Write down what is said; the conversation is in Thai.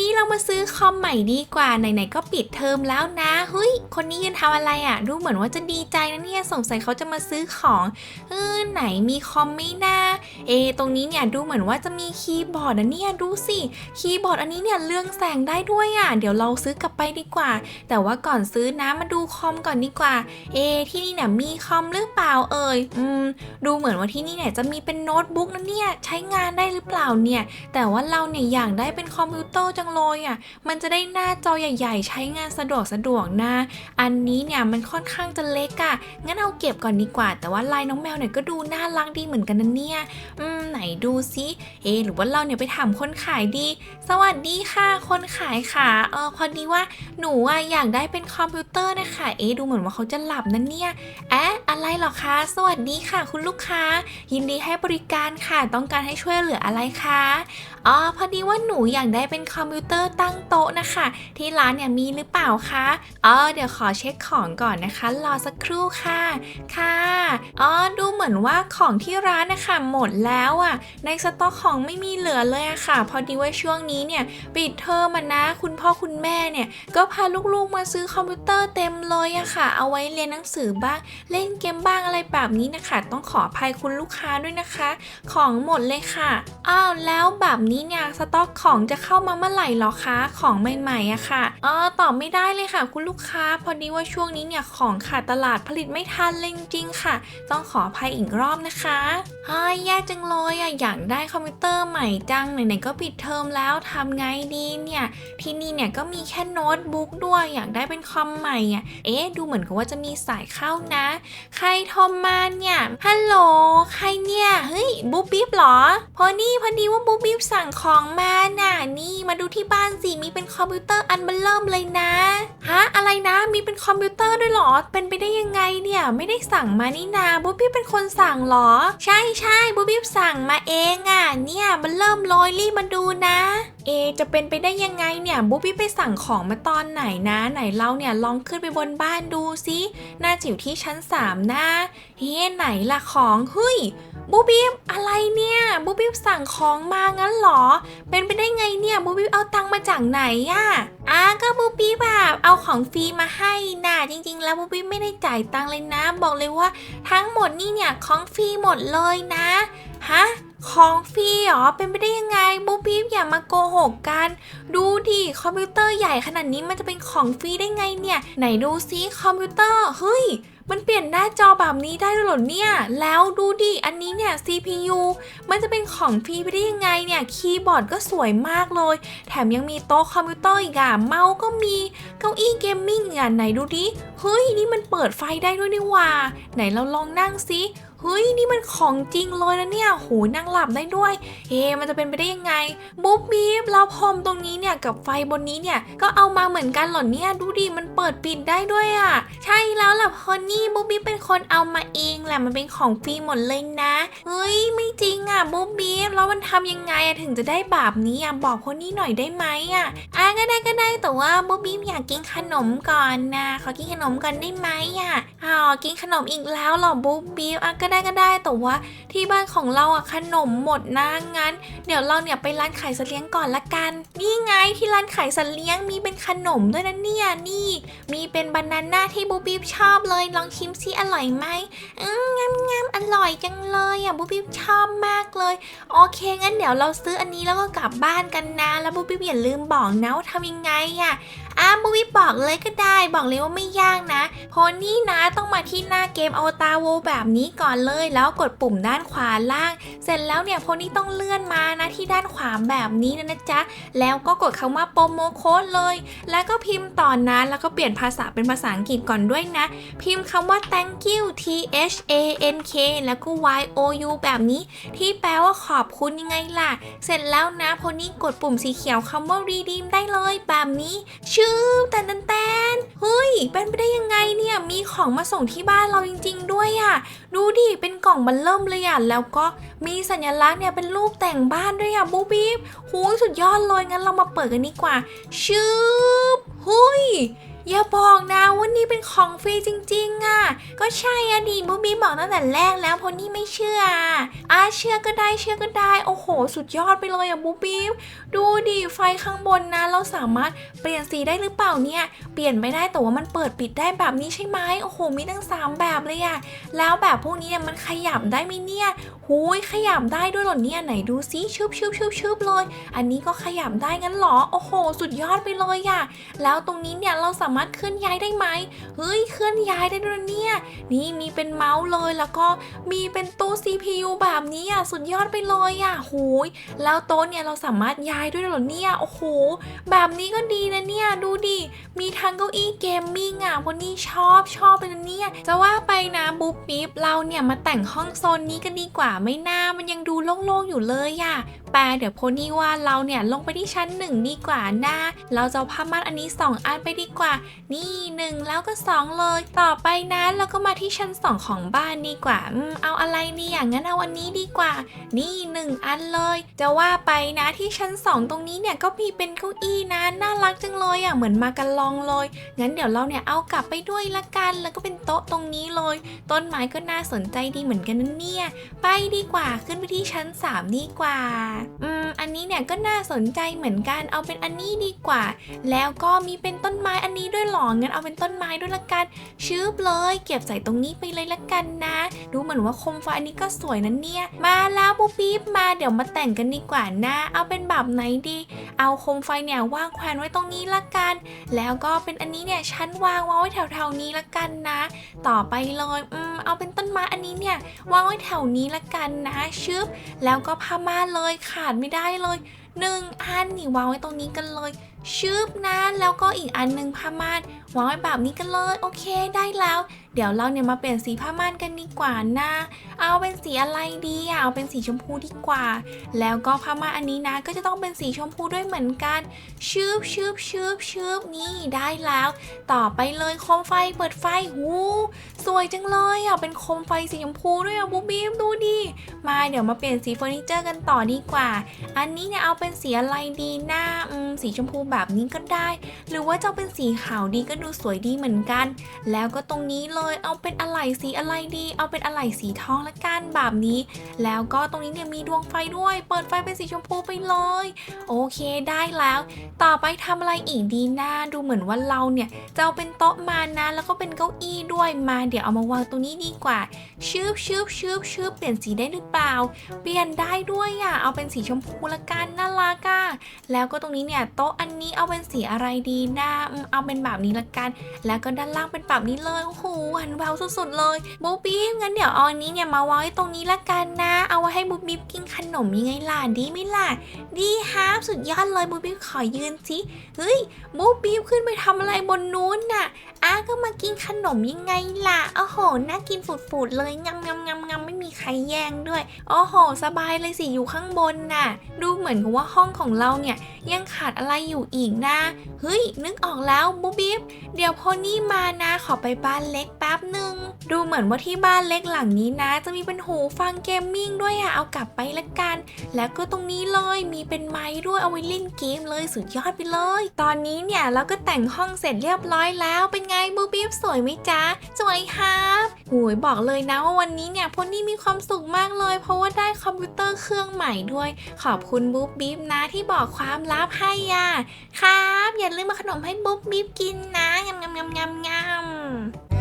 นี้เรามาซื้อคอมใหม่ดีกว่า ไหนๆก็ปิดเทอมแล้วนะเฮ้ยคนนี้ยืนทำอะไรอะ่ะ ดูเหมือนว่าจะดีใจนะเนี่ยสงสัยเขาจะมาซื้อของเออไหนมีคอมไม่น่า เอ ตรงนี้เนี่ยดูเหมือนว่าจะมีคีย์บอร์ดนะเนี่ยดูสิ คีย์บอร์ดอันนี้เนี่ยเรื่องแสงได้ด้วยอะ่ะ เดี๋ยวเราซื้อกลับไปดีกว่า แต่ว่าก่อนซื้อนะมาดูคอมก่อนดีกว่า เอ ที่นี่เนี่ยมีคอมหรือเปล่าเอ่ย อืม ดูเหมือนว่าที่นี่เนี่ยจะมีเป็นโน้ตบุ๊กนะเนี่ยใช้งานได้หรือเปล่าเนี่ย แต่ว่าเราเนี่ยอยากได้เป็นคอมพิวเตอร์จังเลยอะ มันจะได้หน้าจอใหญ่ ๆ ใช้งานสะดวกสะดวกนะ อันนี้เนี่ยมันค่อนข้างจะเล็กอะ่ะ งั้นเอาเก็บก่อนดีกว่า แต่ว่าลายน้องแมวเนี่ยก็ดูน่ารักดีเหมือนกันนะเนี่ยอืมไหนดูซิเอหรือว่าเราเนี่ยไปถามคนขายดี สวัสดีค่ะคนขายค่ะเออพอดีว่าหนูอะอยากได้เป็นคอมพิวเตอร์นะคะเอดูเหมือนว่าเขาจะหลับนะเนี่ยแอะอะไรหรอคะ สวัสดีค่ะ คุณลูกค้า ยินดีให้บริการค่ะ ต้องการให้ช่วยเหลืออะไรคะอ๋อพอดีว่าหนูอยากได้เป็นคอมพิวเตอร์ตั้งโต๊ะนะคะ ที่ร้านเนี่ยมีหรือเปล่าคะอ๋อเดี๋ยวขอเช็คของก่อนนะคะ รอสักครู่ค่ะค่ะอ๋อดู มือนว่าของที่ร้านนะคะหมดแล้วอะ่ะ ในสต็อกของไม่มีเหลือเลยอะค่ะ พอดีว่าช่วงนี้เนี่ยปิดเทอมนะ คุณพ่อคุณแม่เนี่ย ก็พาลูกๆมาซื้อคอมพิวเตอร์เต็มเลยอะค่ะ เอาไว้เรียนหนังสือบ้างเล่นเกมบ้างอะไรแบบนี้นะคะ ต้องขออภัยคุณลูกค้าด้วยนะคะ ของหมดเลยค่ะอ้าวแล้วแบบนี้เนี่ยสต็อกของจะเข้ามาเมื่อไหร่หรอคะของใหม่ๆอะค่ะอ๋อตอบไม่ได้เลยค่ะ คุณลูกค้า พอดีว่าช่วงนี้เนี่ยของขาดตลาดผลิตไม่ทันเลยจริงๆค่ะ ต้องขออภัยอีกรอบนะคะฮ้ยแย่จังเลยอะอยากได้คอมพิวเตอร์ใหม่จังไหนๆก็ปิดเทอมแล้วทำไงดีเนี่ย ที่นี่เนี่ยก็มีแค่โน้ตบุ๊กด้วย อยากได้เป็นคอมใหม่อะเอ๊ะดูเหมือนกับว่าจะมีสายเข้านะ ใครโทรมาเนี่ยฮัลโหลใครเนี่ยเฮ้ยบุ๊บบิ๊บหรอพอนี่พอดีว่าบุ๊บบิ๊บสั่งของมาน่ะนี่มาดูที่บ้านสิมีเป็นคอมพิวเตอร์อันเบลเริ่มเลยนะฮะอะไรนะมีเป็นคอมพิวเตอร์ด้วยหรอเป็นไปได้ยังไงเนี่ยไม่ได้สั่งมานี่นาบุ๊บบิ๊บเป็นคนสั่งเหรอ ใช่ใช่บุ๊บบิ๊บสั่งมาเองอะ เนี่ยมันเริ่มโรยรีบมาดูนะ เอจะเป็นไปได้ยังไงเนี่ยบุ๊บบี้ไปสั่งของมาตอนไหนนะ ไหนเราเนี่ยลองขึ้นไปบนบ้านดูซิน่าจะอยู่ที่ชั้น 3 นะเฮ้ไหนล่ะของเฮ้ยบูบี้อะไรเนี่ยบูบี้สั่งของมางั้นเหรอ เป็นไปได้ไงเนี่ยบูบี้เอาตังค์มาจากไหนอะอะก็บูบี้แบบเอาของฟรีมาให้น่ะจริง ๆ แล้วบูบี้ไม่ได้จ่ายตังค์เลยนะ บอกเลยว่าทั้งหมดนี่เนี่ยของฟรีหมดเลยนะฮะ ของฟรีเหรอ เป็นไปได้ยังไงบูบี้อย่ามาโกหกกัน ดูดิคอมพิวเตอร์ใหญ่ขนาดนี้มันจะเป็นของฟรีได้ไงเนี่ย ไหนดูซิคอมพิวเตอร์เฮ้ยมันเปลี่ยนหน้าจอแบบนี้ได้ด้วยเหรอเนี่ย แล้วดูดิ อันนี้เนี่ย CPU มันจะเป็นของฟรีไปได้ยังไงเนี่ย คีย์บอร์ดก็สวยมากเลย แถมยังมีโต๊ะคอมพิวเตอร์อีกอะเมาส์ก็มี เก้าอี้เกมมิ่งอะไหนดูดิ เฮ้ย นี่มันเปิดไฟได้ด้วยนี่ว่า ไหนเราลองนั่งซิ ฮ้ยนี่มันของจริงเลยนะเนี่ยโหนั่งหลับได้ด้วยเอ๊ะมันจะเป็นไปได้ยังไงบุ๊บบีบแล้วพรมตรงนี้เนี่ยกับไฟบนนี้เนี่ยก็เอามาเหมือนกันหรอเนี่ยดูดิมันเปิดปิดได้ด้วยอะ่ะใช่แล้วล่ะพอนี่บุ๊บบีเป็นคนเอามาเองแหละมันเป็นของฟรีหมดเลยนะเฮ้ยไม่จริงอะ่ะบุ๊บบีบแล้วมันทำยังไงอะถึงจะได้แบบนี้อะบอกคนนี้หน่อยได้ไหมอะ่ะอะก็ได้ก็ได้แต่ว่าบุ๊บบีบอยากกินขนมก่อนนะขอกินขนมก่อนได้ไหมอะ่ะอ๋อกินขนมอีกแล้วหรอบุ๊บบีบอะก็ได้ก็ได้แต่ว่าที่บ้านของเราอะขนมหมดนะงั้น เดี๋ยวเราเนี่ยไปร้านขายสัตว์เลี้ยงก่อนละกัน นี่ไงที่ร้านขายสัตว์เลี้ยงมีเป็นขนมด้วยนะเนี่ยนี่ มีเป็นบานาน่าที่บูบี้ชอบเลยลองชิมซิอร่อยไหมอืมงามงามอร่อยจังเลยอะบูบี้ชอบมากเลย โอเคงั้นเดี๋ยวเราซื้ออันนี้แล้วก็กลับบ้านกันนะ แล้วบูบี้อย่าลืมบอกนะว่าทำยังไงอะ อะบูบี้บอกเลยก็ได้ บอกเลยว่าไม่ยากนะโพนี่นะต้องมาที่หน้าเกมอวตารโวแบบนี้ก่อนเลย แล้วกดปุ่มด้านขวาล่าง เสร็จแล้วเนี่ยโพนี่ต้องเลื่อนมานะที่ด้านขวาแบบนี้นะนะจ๊ะ แล้วก็กดคำว่าโปรโมโค้ดเลย แล้วก็พิมพ์ต่อนนะแล้วก็เปลี่ยนภาษาเป็นภาษาอังกฤษก่อนด้วยนะ พิมพ์คำว่า thank you T H A N K แล้วก็ Y O U แบบนี้ ที่แปลว่าขอบคุณยังไงล่ะ เสร็จแล้วนะโพนี่กดปุ่มสีเขียวคำว่า redeem ได้เลยแบบนี้ชื่อแตนแตนแตนเฮ้ย เป็นไปได้ยังไงเนี่ย มีของมาส่งที่บ้านเราจริง ๆ ด้วยอะ่ะ ดูดิ เป็นกล่องมันเริ่มเลยอะ แล้วก็มีสัญลักษณ์เนี่ยเป็นรูปแต่งบ้านด้วยอะ บูบีบหูยสุดยอดเลย งั้นเรามาเปิดกันดีกว่าชืบเฮ้ย อย่าบอกนะว่านี่เป็นของฟรีจริง ๆอะก็ใช่อะดีบูบี้บอกตั้งแต่แรกแล้วเพราะนี่ไม่เชื่ออะเชื่อก็ได้เชื่อก็ได้ โอ้โห สุดยอดไปเลยอะบูบี้ดูดิไฟข้างบนนะ เราสามารถเปลี่ยนสีได้หรือเปล่าเนี่ย เปลี่ยนไม่ได้แต่ว่ามันเปิดปิดได้แบบนี้ใช่ไหมโอ้โห มีตั้งสามแบบเลยอะแล้วแบบพวกนี้เนี่ยมันขยับได้ไหมเนี่ยหูยขยับได้ด้วยเหรอเนี่ยไหนดูซิชึบชึบชึบชึบเลย อันนี้ก็ขยับได้งั้นเหรอโอ้โห สุดยอดไปเลยอะแล้วตรงนี้เนี่ยเราสามารถเคลื่อนย้ายได้ไหมเฮ้ยเคลื่อนย้ายได้ด้วยเนี่ย นี่มีเป็นเมาส์เลยแล้วก็มีเป็นตู้ CPU แบบนี้อะสุดยอดไปเลยอะโหยแล้วโต๊ะเนี่ยเราสามารถย้ายด้วยหรอเนี่ยโอ้โหแบบนี้ก็ดีนะเนี่ยดูดิมีทั้งเก้าอี้เกมมิ่งอะวันนี้ชอบชอบเลยนะเนี่ยจะว่าไปนะบุ๊บปิ๊บเราเนี่ยมาแต่งห้องโซนนี้กันดีกว่าไม่น่ามันยังดูโล่งๆอยู่เลยอะแปลเดี๋ยวโพนี่ว่าเราเนี่ยลงไปที่ชั้นหนึ่งดีกว่านะ เราจะผ้าม่านอันนี้สองอันไปดีกว่านี่หนึ่งแล้วก็สองเลยต่อไปนะเราก็มาที่ชั้นสองของบ้านดีกว่าอืมเอาอะไรนี่อย่างนั้นเอาอันนี้ดีกว่า นี่หนึ่งอันเลย จะว่าไปนะที่ชั้นสองตรงนี้เนี่ยก็มีเป็นเก้าอี้นะน่ารักจังเลยอะเหมือนมากันลองเลยงั้นเดี๋ยวเราเนี่ยเอากลับไปด้วยละกัน แล้วก็เป็นโต๊ะตรงนี้เลย ต้นไม้ก็น่าสนใจดีเหมือนกันนะเนี่ยไปดีกว่าขึ้นไปที่ชั้น 3 ดีกว่า อืม อันนี้เนี่ยก็น่าสนใจเหมือนกันเอาเป็นอันนี้ดีกว่า แล้วก็มีเป็นต้นไม้อันนี้ด้วยเหรองั้นเอาเป็นต้นไม้ด้วยละกันชื้บเลย เก็บใส่ตรงนี้ไปเลยละกันนะ ดูเหมือนว่าโคมไฟอันนี้ก็สวยนะเนี่ย มาแล้วปุ๊บปิ๊บมาเดี๋ยวมาแต่งกันดีกว่านะเอาเป็นแบบไหนดี เอาโคมไฟเนี่ยวางแขวนไว้ตรงนี้ละกัน แล้วก็เป็นอันนี้เนี่ยชั้นวางไว้แถวๆนี้ละกันนะ ต่อไปเลยอืมเอาเป็นต้นไม้อันนี้เนี่ยวางไว้แถวนี้ละกันนะชึบแล้วก็ผ้าม่านเลยขาดไม่ได้เลยหนึ่งอันนี่วางไว้ตรงนี้กันเลยชึบนะแล้วก็อีกอันหนึ่งผ้าม่านวางไว้แบบนี้กันเลยโอเคได้แล้ว เดี๋ยวเราเนี่ยมาเปลี่ยนสีผ้าม่านกันดีกว่านะเอาเป็นสีอะไรดีอะเอาเป็นสีชมพูดีกว่า แล้วก็ผ้าม่านอันนี้นะ ก็จะต้องเป็นสีชมพูด้วยเหมือนกันชึบชึบชึบชึบนี่ได้แล้ว ต่อไปเลยโคมไฟเปิดไฟหูสวยจังเลยอะเป็นโคมไฟสีชมพูด้วยอะบูบีมดูดิมาเดี๋ยวมาเปลี่ยนสีเฟอร์นิเจอร์กันต่อดีกว่า อันนี้เนี่ยเอาเป็นสีอะไรดีหน้าอืมสีชมพูแบบแบบนี้ก็ได้ หรือว่าจะเอาเป็นสีขาวดีก็ดูสวยดีเหมือนกัน แล้วก็ตรงนี้เลยเอาเป็นอะไรสีอะไรดี เอาเป็นอะไรสีทองละกันแบบนี้ แล้วก็ตรงนี้เนี่ยมีดวงไฟด้วย เปิดไฟเป็นสีชมพูไปเลย โอเคได้แล้ว ต่อไปทำอะไรอีกดีนะดูเหมือนว่าเราเนี่ยจะเอาเป็นโต๊ะมานะแล้วก็เป็นเก้าอี้ด้วยมาเดี๋ยวเอามาวางตรงนี้ดีกว่าชืบชืบชืบชืบเปลี่ยนสีได้หรือเปล่า เปลี่ยนได้ด้วยอะเอาเป็นสีชมพูละกันน่ารักอะแล้วก็ตรงนี้เนี่ยโต๊ะอันนี้เอาเป็นสีอะไรดีนะเอาเป็นแบบนี้ละกัน แล้วก็ด้านล่างเป็นแบบนี้เลยโอ้โหหวานแววสุดๆเลยบูบี้งั้นเดี๋ยวเอาอันนี้เนี่ยมาวางไว้ตรงนี้ละกันนะ เอาไว้ให้บูบี้กินขนมยังไงล่ะดีไหมล่ะดีฮะสุดยอดเลยบูบี้ขอยืนสิเฮ้ยบูบี้ขึ้นไปทำอะไรบนนู้นน่ะ อ้าก็มากินขนมยังไงล่ะโอ้โห น่ากินฝุดๆเลยงำงำงำงำไม่มีใครแย่งด้วยโอ้โห สบายเลยสิอยู่ข้างบนน่ะ ดูเหมือนกับว่าห้องของเราเนี่ยยังขาดอะไรอยู่อีกนะ เฮ้ย นึกออกแล้วบูบิ๊บเดี๋ยวพอนี่มานะขอไปบ้านเล็กแป๊บหนึ่งดูเหมือนว่าที่บ้านเล็กหลังนี้นะ จะมีเป็นหูฟังเกมมิ่งด้วยอะเอากลับไปละกัน แล้วก็ตรงนี้เลยมีเป็นไม้ด้วยเอาไว้เล่นเกมเลยสุดยอดไปเลย ตอนนี้เนี่ยเราก็แต่งห้องเสร็จเรียบร้อยแล้วเป็นไงบูบิ๊บสวยไหมจ๊ะสวยครับหูยบอกเลยนะว่าวันนี้เนี่ยพนนี่มีความสุขมากเลย เพราะว่าได้คอมพิวเตอร์เครื่องใหม่ด้วย ขอบคุณบุ๊บบิ๊บนะที่บอกความลับให้อะครับ อย่าลืมมาขนมให้บุ๊บบิ๊บกินนะงามงามงามงำงำ